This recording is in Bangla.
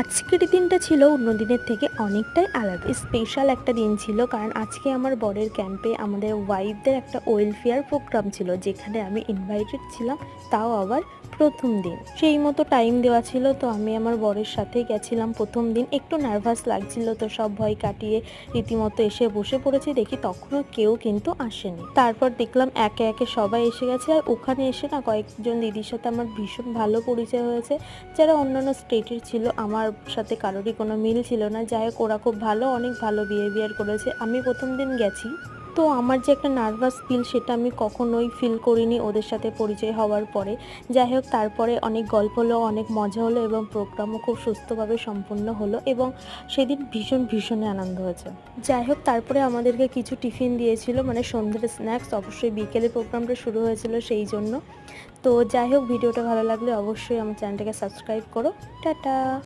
আজকের দিনটা ছিল অন্য দিনের থেকে অনেকটাই আলাদা। স্পেশাল একটা দিন ছিল কারণ আজকে আমার বরের ক্যাম্পে আমাদের ওয়াইফদের একটা ওয়েলফেয়ার প্রোগ্রাম ছিল যেখানে আমি ইনভাইটেড ছিলাম, তাও আবার প্রথম দিন। সেই মতো টাইম দেওয়া ছিল তো আমি আমার বরের সাথে গেছিলাম প্রথম দিন। একটু নার্ভাস লাগছিল তো সব ভয় কাটিয়ে রীতিমতো এসে বসে পড়েছি, দেখি তখনও কেউ কিন্তু আসেনি। তারপর দেখলাম একে একে সবাই এসে গেছে আর ওখানে এসে না কয়েকজন দিদির সাথে আমার ভীষণ ভালো পরিচয় হয়েছে। যারা অন্যান্য স্টেটের ছিল, আমার সাথে কারোরই কোনো মিল ছিল না। যাই হোক, ওরা খুব ভালো, অনেক ভালো বিহেভিয়ার করেছে। আমি প্রথম দিন গেছি। তো আমার যে একটা নার্ভাস ফিল সেটা আমি কখনোই ফিল করিনি ওদের সাথে পরিচয় হওয়ার পরে। যাই হোক, তারপরে অনেক গল্প হলো, অনেক মজা হলো এবং প্রোগ্রামও খুব সুস্থভাবে সম্পন্ন হলো এবং সেদিন ভীষণ ভীষণই আনন্দ হয়েছে। যাই হোক, তারপরে আমাদেরকে কিছু টিফিন দিয়েছিল মানে সন্ধ্যের স্ন্যাক্স অবশ্যই বিকেলে প্রোগ্রামটা শুরু হয়েছিল সেই জন্য। তো যাই হোক, ভিডিওটা ভালো লাগলে অবশ্যই আমার চ্যানেলটাকে সাবস্ক্রাইব করো। টাটা!